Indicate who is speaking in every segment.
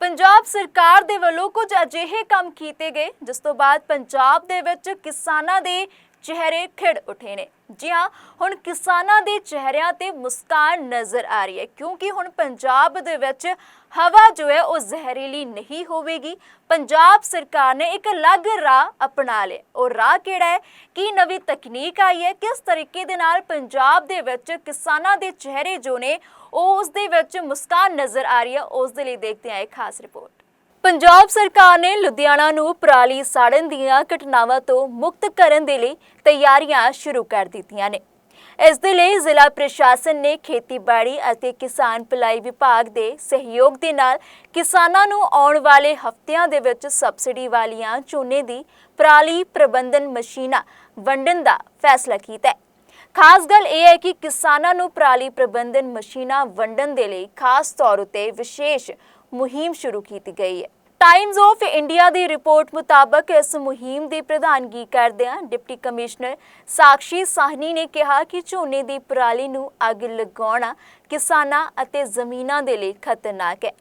Speaker 1: ਪੰਜਾਬ ਸਰਕਾਰ ਦੇ ਵੱਲੋਂ ਕੁਝ ਅਜਿਹੇ ਕੰਮ ਕੀਤੇ ਗਏ, ਜਿਸ ਤੋਂ ਬਾਅਦ ਪੰਜਾਬ ਦੇ ਵਿੱਚ ਕਿਸਾਨਾਂ ਦੇ ਚਿਹਰੇ ਖਿੜ ਉਠੇ ਨੇ। ਜੀ ਹਾਂ ਹੁਣ ਕਿਸਾਨਾਂ ਦੇ ਚਿਹਰਿਆਂ ਤੇ ਮੁਸਕਾਨ ਨਜ਼ਰ ਆ ਰਹੀ ਹੈ, ਕਿਉਂਕਿ ਹੁਣ ਪੰਜਾਬ ਦੇ ਵਿੱਚ ਹਵਾ ਜੋ ਹੈ ਉਹ ਜ਼ਹਿਰੀਲੀ ਨਹੀਂ ਹੋਵੇਗੀ। ਪੰਜਾਬ ਸਰਕਾਰ ਨੇ ਇੱਕ ਅਲੱਗ ਰਾਹ ਅਪਣਾ ਲਿਆ। ਉਹ ਰਾਹ ਕਿਹੜਾ ਹੈ? ਕੀ ਨਵੀਂ ਤਕਨੀਕ ਆਈ ਹੈ? ਕਿਸ ਤਰੀਕੇ ਦੇ ਨਾਲ ਪੰਜਾਬ ਦੇ ਵਿੱਚ ਕਿਸਾਨਾਂ ਦੇ ਚਿਹਰੇ ਜੋ ਨੇ, ਉਹ ਉਸ ਦੇ ਵਿੱਚ ਮੁਸਕਾਨ ਨਜ਼ਰ ਆ ਰਹੀ ਹੈ? ਉਸ ਦੇ ਲਈ ਦੇਖਦੇ ਹਾਂ ਇਹ ਖਾਸ ਰਿਪੋਰਟ। ਪੰਜਾਬ ਸਰਕਾਰ ਨੇ ਲੁਧਿਆਣਾ ਨੂੰ ਪਰਾਲੀ ਸਾੜਨ ਦੀਆਂ ਘਟਨਾਵਾਂ ਤੋਂ ਮੁਕਤ ਕਰਨ ਦੇ ਲਈ ਤਿਆਰੀਆਂ ਸ਼ੁਰੂ ਕਰ ਦਿੱਤੀਆਂ ਨੇ। ਇਸ ਦੇ ਲਈ ਜ਼ਿਲ੍ਹਾ ਪ੍ਰਸ਼ਾਸਨ ਨੇ ਖੇਤੀਬਾੜੀ ਅਤੇ ਕਿਸਾਨ ਭਲਾਈ ਵਿਭਾਗ ਦੇ ਸਹਿਯੋਗ ਦੇ ਨਾਲ ਕਿਸਾਨਾਂ ਨੂੰ ਆਉਣ ਵਾਲੇ ਹਫ਼ਤਿਆਂ ਦੇ ਵਿੱਚ ਸਬਸਿਡੀ ਵਾਲੀਆਂ ਝੋਨੇ ਦੀ ਪਰਾਲੀ ਪ੍ਰਬੰਧਨ ਮਸ਼ੀਨਾਂ ਵੰਡਣ ਦਾ ਫੈਸਲਾ ਕੀਤਾ ਹੈ। ਖਾਸ ਗੱਲ ਇਹ ਹੈ ਕਿ ਕਿਸਾਨਾਂ ਨੂੰ ਪਰਾਲੀ ਪ੍ਰਬੰਧਨ ਮਸ਼ੀਨਾਂ ਵੰਡਣ ਦੇ ਲਈ ਖਾਸ ਤੌਰ ਉਤੇ ਵਿਸ਼ੇਸ਼ ਮੁਹਿੰਮ ਸ਼ੁਰੂ ਕੀਤੀ ਗਈ ਹੈ। ਟਾਈਮਜ਼ ਆਫ ਇੰਡੀਆ ਦੀ ਰਿਪੋਰਟ ਮੁਤਾਬਕ ਇਸ ਮੁਹਿੰਮ ਦੀ ਪ੍ਰਧਾਨਗੀ ਕਰਦਿਆਂ ਡਿਪਟੀ ਕਮਿਸ਼ਨਰ ਸਾਕਸ਼ੀ ਸਾਹਨੀ ਨੇ ਕਿਹਾ ਕਿ ਝੋਨੇ ਦੀ ਪਰਾਲੀ ਨੂੰ ਅੱਗ ਲਗਾਉਣਾ ਕਿਸਾਨਾਂ ਅਤੇ ਜ਼ਮੀਨਾਂ ਦੇ ਲਈ ਖਤਰਨਾਕ ਹੈ,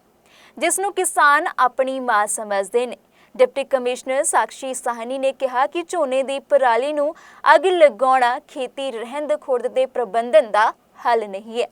Speaker 1: ਜਿਸ ਨੂੰ ਕਿਸਾਨ ਆਪਣੀ ਮਾਂ ਸਮਝਦੇ ਨੇ। ਡਿਪਟੀ ਕਮਿਸ਼ਨਰ ਸਾਕਸ਼ੀ ਸਾਹਨੀ ਨੇ ਕਿਹਾ ਕਿ ਝੋਨੇ ਦੀ ਪਰਾਲੀ ਨੂੰ ਅੱਗ ਲਗਾਉਣਾ ਖੇਤੀ ਰਹਿੰਦ ਖੁਰਦ ਦੇ ਪ੍ਰਬੰਧਨ ਦਾ ਹੱਲ ਨਹੀਂ ਹੈ,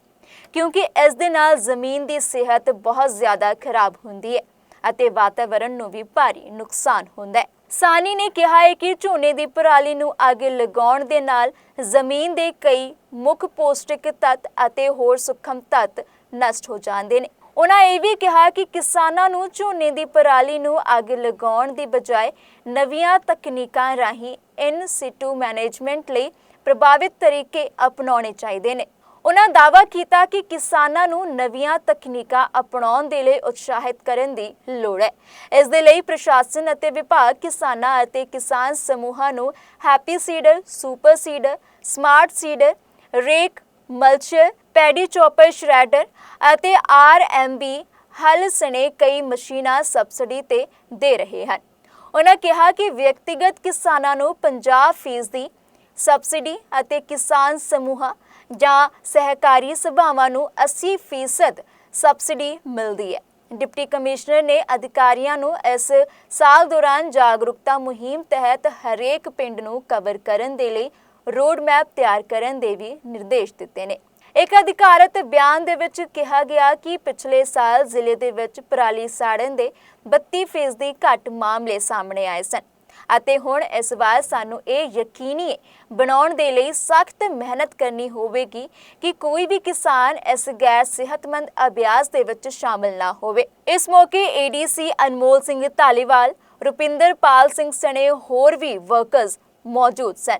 Speaker 1: ਕਿਉਂਕਿ ਇਸ ਦੇ ਨਾਲ ਜ਼ਮੀਨ ਦੀ ਸਿਹਤ ਬਹੁਤ ਜ਼ਿਆਦਾ ਖਰਾਬ ਹੁੰਦੀ ਹੈ ਅਤੇ ਵਾਤਾਵਰਣ ਨੂੰ ਵੀ ਭਾਰੀ ਨੁਕਸਾਨ ਹੁੰਦਾ ਹੈ। ਸਾਨੀ ਨੇ ਕਿਹਾ ਹੈ ਕਿ ਝੋਨੇ ਦੀ ਪਰਾਲੀ ਨੂੰ ਅੱਗ ਲਗਾਉਣ ਦੇ ਨਾਲ ਜ਼ਮੀਨ ਦੇ ਕਈ ਮੁੱਖ ਪੌਸ਼ਟਿਕ ਤੱਤ ਅਤੇ ਹੋਰ ਸੂਖਮ ਤੱਤ ਨਸ਼ਟ ਹੋ ਜਾਂਦੇ ਨੇ। ਉਹਨਾਂ ਇਹ ਵੀ ਕਿਹਾ ਕਿ ਕਿਸਾਨਾਂ ਨੂੰ ਝੋਨੇ ਦੀ ਪਰਾਲੀ ਨੂੰ ਅੱਗ ਲਗਾਉਣ ਦੀ ਬਜਾਏ ਨਵੀਆਂ ਤਕਨੀਕਾਂ ਰਾਹੀਂ ਇਨ ਸਿਟੂ ਮੈਨੇਜਮੈਂਟ ਲਈ ਪ੍ਰਭਾਵਿਤ ਤਰੀਕੇ ਅਪਣਾਉਣੇ ਚਾਹੀਦੇ ਨੇ। ਉਹਨਾਂ ਦਾਅਵਾ ਕੀਤਾ ਕਿ ਕਿਸਾਨਾਂ ਨੂੰ ਨਵੀਆਂ ਤਕਨੀਕਾਂ ਅਪਣਾਉਣ ਦੇ ਲਈ ਉਤਸ਼ਾਹਿਤ ਕਰਨ ਦੀ ਲੋੜ ਹੈ। ਇਸ ਦੇ ਲਈ ਪ੍ਰਸ਼ਾਸਨ ਅਤੇ ਵਿਭਾਗ ਕਿਸਾਨਾਂ ਅਤੇ ਕਿਸਾਨ ਸਮੂਹਾਂ ਨੂੰ happy seeder, super seeder, smart seeder, rake mulcher paddy chopper shredder ਅਤੇ ਆਰਐਮਬੀ ਹਲ ਸਣੇ ਕਈ ਮਸ਼ੀਨਾਂ ਸਬਸਿਡੀ ਤੇ ਦੇ ਰਹੇ ਹਨ। ਉਹਨਾਂ ਕਿਹਾ ਕਿ ਵਿਅਕਤੀਗਤ ਕਿਸਾਨਾਂ ਨੂੰ 50% ਦੀ ਸਬਸਿਡੀ ਅਤੇ ਕਿਸਾਨ ਸਮੂਹਾਂ ਜਾਂ ਸਹਿਕਾਰੀ ਸਭਾਵਾਂ ਨੂੰ 80% ਸਬਸਿਡੀ ਮਿਲਦੀ ਹੈ। ਡਿਪਟੀ ਕਮਿਸ਼ਨਰ ਨੇ ਅਧਿਕਾਰੀਆਂ ਨੂੰ ਇਸ ਸਾਲ ਦੌਰਾਨ ਜਾਗਰੂਕਤਾ ਮੁਹਿੰਮ ਤਹਿਤ ਹਰੇਕ ਪਿੰਡ ਨੂੰ ਕਵਰ ਕਰਨ ਦੇ ਲਈ ਰੋਡ ਮੈਪ ਤਿਆਰ ਕਰਨ ਦੇ ਵੀ ਨਿਰਦੇਸ਼ ਦਿੱਤੇ ਨੇ। ਇੱਕ ਅਧਿਕਾਰਤ ਬਿਆਨ ਦੇ ਵਿੱਚ ਕਿਹਾ ਗਿਆ ਕਿ ਪਿਛਲੇ ਸਾਲ ਜ਼ਿਲ੍ਹੇ ਦੇ ਵਿੱਚ ਪਰਾਲੀ ਸਾੜਨ ਦੇ 32% ਘੱਟ ਮਾਮਲੇ ਸਾਹਮਣੇ ਆਏ ਸਨ ਅਤੇ ਹੁਣ ਇਸ ਵਾਰ ਸਾਨੂੰ ਇਹ ਯਕੀਨੀ ਬਣਾਉਣ ਦੇ ਲਈ ਸਖਤ ਮਿਹਨਤ ਕਰਨੀ ਹੋਵੇਗੀ ਕਿ ਕੋਈ ਵੀ ਕਿਸਾਨ ਇਸ ਗੈਰ ਸਿਹਤਮੰਦ ਅਭਿਆਸ ਦੇ ਵਿੱਚ ਸ਼ਾਮਲ ਨਾ ਹੋਵੇ। ਇਸ ਮੌਕੇ ਏਡੀਸੀ ਅਨਮੋਲ ਸਿੰਘ ਧਾਲੀਵਾਲ ਰੁਪਿੰਦਰ ਪਾਲ ਸਿੰਘ ਸਣੇ ਹੋਰ ਵੀ ਵਰਕਰਸ ਮੌਜੂਦ ਸਨ।